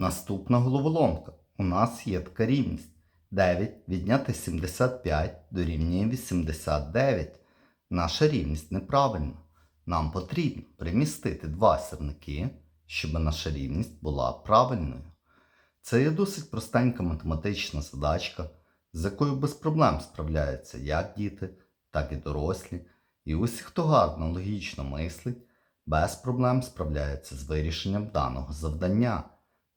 Наступна головоломка. У нас є така рівність. 9 відняти 75 дорівнює 89. Наша рівність неправильна. Нам потрібно примістити два сірники, щоб наша рівність була правильною. Це є досить простенька математична задачка, з якою без проблем справляються як діти, так і дорослі. І усі, хто гарно логічно мислить, без проблем справляється з вирішенням даного завдання.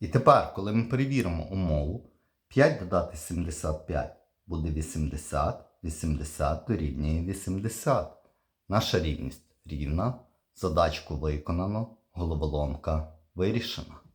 І тепер, коли ми перевіримо умову, 5 додати 75 буде 80, 80 дорівнює 80. Наша рівність рівна, задачку виконано, головоломка вирішена.